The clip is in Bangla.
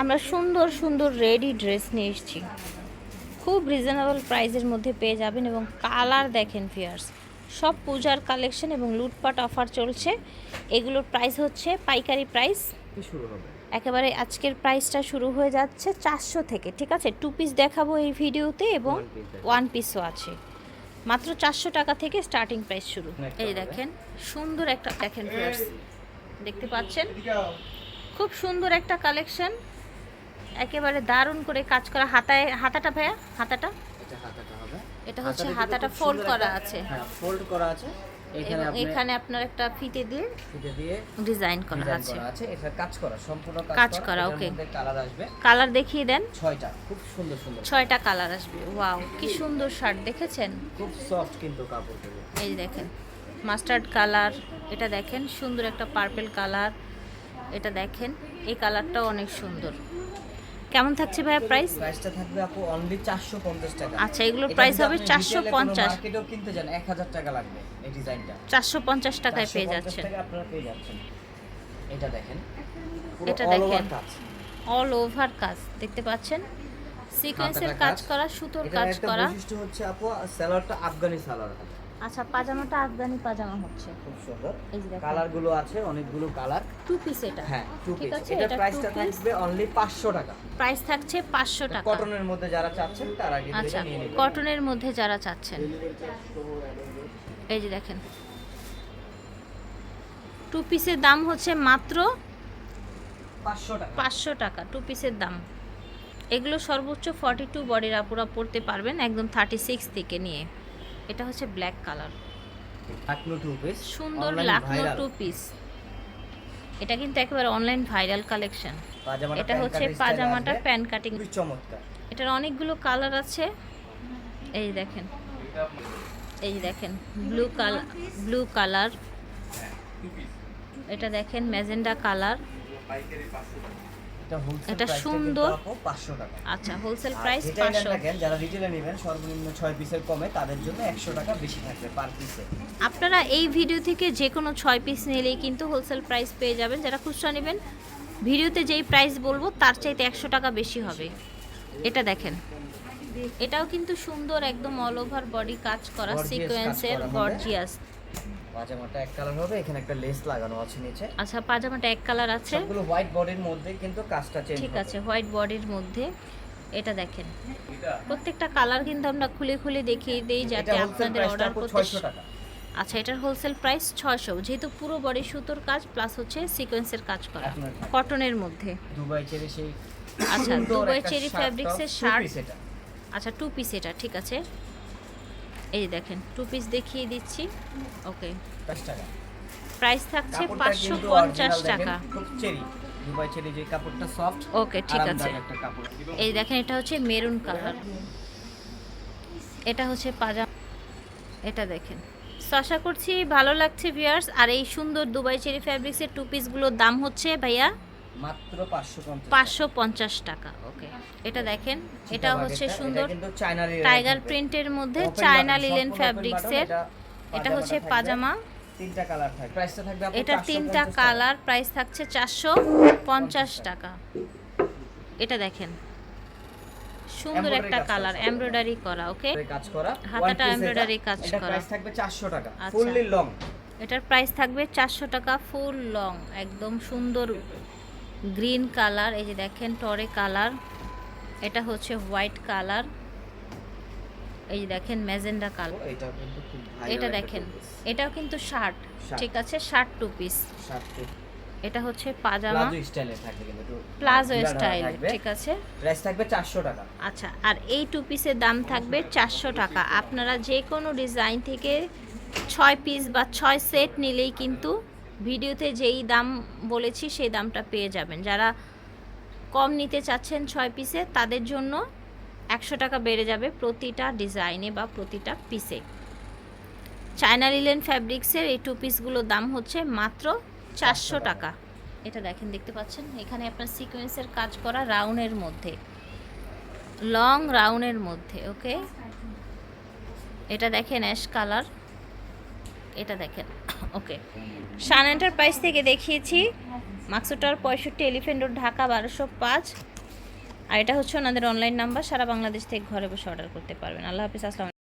আমরা সুন্দর সুন্দর রেডি ড্রেস নিয়ে এসেছি। খুব রিজনেবল প্রাইসের মধ্যে পেয়ে যাবেন এবং কালার দেখেন ফিয়ার্স সব পূজার কালেকশন এবং লুটপাট অফার চলছে। এগুলোর প্রাইস হচ্ছে পাইকারি প্রাইস একেবারে আজকের প্রাইসটা শুরু হয়ে যাচ্ছে চারশো থেকে ঠিক আছে? টু পিস দেখাবো এই ভিডিওতে এবং। ওয়ান পিসও আছে। মাত্র চারশো টাকা থেকে স্টার্টিং প্রাইস শুরু। এই দেখেন সুন্দর একটা দেখেন দেখতে পাচ্ছেন? খুব সুন্দর একটা কালেকশন একেবারে দারুণ করে কাজ করা। হাতায় হাতাটা ভাইয়া? হাতাটা? এটা হাতাটা হবে। এটা হচ্ছে হাতাটা fold সুন্দর করা আছে। হ্যাঁ ফোল্ড করা আছে। এখানে এবং আপনি এখানে আপনার একটা ফিতে দিয়ে ফিতে দিয়ে ডিজাইন করা আছে। আছে। এটা কাজ করা সম্পূর্ণ কাজ করা, মধ্যে কালার আসবে। কালার দেখিয়ে দেন। ছয়টা খুব সুন্দর সুন্দর। ছয়টা কালার আসবে। ওয়াও কি সুন্দর শার্ট দেখেছেন? খুব সফট কিন্তু কাপড়গুলো এই দেখেন মাস্টার্ড কালার এটা দেখেন সুন্দর একটা পার্পেল কালার এটা দেখেন এই কালারটাও অনেক সুন্দর। কেমন থাকছে ভাইয়া প্রাইস প্রাইসটা থাকবে আপু অনলি 450 টাকা। আচ্ছা, এগুলোর প্রাইস হবে 450 মার্কেটেও কিনতে যান 1000 টাকা লাগবে এই ডিজাইনটা চারশো পঞ্চাশ টাকায় পেয়ে 450 যাচ্ছেন। আপনারা পেয়ে যাচ্ছেন। এটা দেখেন এটা দেখেন। অল ওভার কাজ দেখতে পাচ্ছেন? সিকোয়েন্সের কাজ। করা সুতোর কাজ করা। বৈশিষ্ট্য হচ্ছে আপু সালোয়ারটা আফগানি সালোয়ার আচ্ছা পাজামাটা আফগানি পাজামা হচ্ছে। খুব সুন্দর। এই যে দেখেন। কালারগুলো আছে অনেকগুলো কালার। টু পিস এটা। হ্যাঁ টু পিস এটা প্রাইসটা থাকবে অনলি 500 টাকা। প্রাইস থাকছে পাঁচশো টাকা। কটনের মধ্যে যারা চাচ্ছেন তারা কিন্তু আচ্ছা এটা নিয়ে নেবেন। কটনের মধ্যে যারা চাচ্ছেন। এই যে দেখেন। টু পিসের দাম হচ্ছে মাত্র 500 টাকা। পাঁচশো টাকা টু পিসের দাম। এগুলো সর্বোচ্চ ফর্টি টু বডির আপুরা পড়তে পারবেন একদম থার্টি সিক্স থেকে নিয়ে। এটা হচ্ছে black colour Lucknow two piece সুন্দর লাকনো টু পিস এটা কিন্তু একেবারে অনলাইন ভাইরাল কালেকশন পাজামাটা এটা হচ্ছে পাজামাটা প্যান কাটিং চমৎকার। এটার অনেকগুলো কালার আছে। এই দেখেন। এই দেখেন ব্লু কালার ব্লু কালার এটা দেখেন ম্যাজেন্ডা কালার এটা সুন্দর। 500 টাকা। আচ্ছা হোলসেল প্রাইস যেটাই নেন পাঁচশো। যারা রিটেলে নেবেন সর্বনিম্ন 6 পিসের কমে তাদের জন্য 100 টাকা বেশি থাকবে পার পিসে আপনারা এই ভিডিও থেকে যে কোনো ছয় পিস নিলেই কিন্তু হোলসেল প্রাইস পেয়ে যাবেন। যারা খুচরা নেবেন ভিডিওতে যেই প্রাইস বলব তার চাইতে একশো টাকা বেশি হবে। এটা দেখেন। এটাও কিন্তু সুন্দর একদম অল ওভার বডি কাজ করা সিকোয়েন্সের গর্জিয়াস পাজামাটা এক কালার হবে এখানে একটা লেস লাগানো আছে নিচে। আচ্ছা পাজামাটা এক কালার আছে। সবগুলো হোয়াইট বডির মধ্যে কিন্তু কাজটা চেঞ্জ ঠিক আছে হোয়াইট বডির মধ্যে। এটা দেখেন। প্রত্যেকটা কালার কিন্তু আমরা খুলে খুলে দেখিয়ে দিই যাতে আপনাদের অর্ডার করতে আচ্ছা এটার হোলসেল প্রাইস ছয়শো। যেহেতু পুরো বডি সুতোর কাজ প্লাস হচ্ছে সিকোয়েন্সের কাজ করা। কটনের মধ্যে। দুবাই চেরি সেই আচ্ছা দুবাই চেরি ফ্যাব্রিক্সের শার্ট আচ্ছা টু পিস এটা ঠিক আছে। এই দেখেন টু পিস দেখিয়ে দিচ্ছি। ওকে 50 টাকা। প্রাইস থাকছে পাঁচশো পঞ্চাশ টাকা। চেরি দুবাই চেরি যে কাপড়টা সফট ওকে ঠিক আছে। একটা কাপড়। এই দেখেন এটা হচ্ছে মেরুন কালার এটা হচ্ছে পাজামা এটা দেখেন। আশা করছি ভালো লাগছে ভিউয়ার্স আর এই সুন্দর দুবাই চেরি ফ্যাব্রিক্সের টু পিসগুলোর দাম হচ্ছে ভাইয়া? মাত্র 550 পাঁচশো পঞ্চাশ টাকা। এটা দেখেন এটা হচ্ছে সুন্দর টাইগার প্রিন্টের মধ্যে চায়না লিলেন ফ্যাব্রিক্সের এটা হচ্ছে পাজামা তিনটা কালার থাকবে। প্রাইসটা থাকবে এটা তিনটা কালার প্রাইস থাকছে চারশো পঞ্চাশ টাকা। এটা দেখেন সুন্দর একটা কালার। এমব্রয়ডারি করা ওকে কাজ করা হাতাটা এমব্রয়ডারি। কাজ করা। প্রাইস থাকবে 400 টাকা আচ্ছা। ফুললি লং এটার প্রাইস থাকবে চারশো টাকা ফুল লং একদম সুন্দর গ্রিন কালার এই যে দেখেন টরে কালার। এটা হচ্ছে হোয়াইট কালার। এই দেখেন ম্যাজেন্ডা কালার। এটা দেখেন এটাও কিন্তু শার্ট ঠিক আছে? শার্ট টু পিস এটা হচ্ছে পাজামা। প্লাজো স্টাইলে থাকবে কিন্তু প্লাজো ঢিলা স্টাইল ঠিক আছে? প্রাইস থাকবে 400 টাকা। আচ্ছা আর এই টু পিসের দাম থাকবে চারশো টাকা। আপনারা যে কোনো ডিজাইন থেকে ছয় পিস বা ছয় সেট নিলেই কিন্তু ভিডিওতে যেই দাম বলেছি সেই দামটা পেয়ে যাবেন। যারা কম নিতে চাচ্ছেন ছয় পিসে তাদের জন্য একশো টাকা বেড়ে যাবে প্রতিটা ডিজাইনে বা প্রতিটা পিসে। চায়না লিলেন ফ্যাব্রিক্সের এই টু পিসগুলোর দাম হচ্ছে মাত্র চারশো টাকা। এটা দেখেন দেখতে পাচ্ছেন? এখানে আপনার সিকোয়েন্সের কাজ করা রাউন্ডের মধ্যে। লং রাউন্ডের মধ্যে ওকে? এটা দেখেন অ্যাশ কালার। এটা দেখেন ওকে? শান এন্টারপ্রাইজ থেকে দেখিয়েছি মাকসুটার পঁয়ষট্টি এলিফেন্ট রোড, ঢাকা বারোশো পাঁচ। আর এটা হচ্ছে ওনাদের অনলাইন নাম্বার সারা বাংলাদেশ থেকে ঘরে বসে অর্ডার করতে পারবেন। আল্লাহ হাফিজ, আসসালাম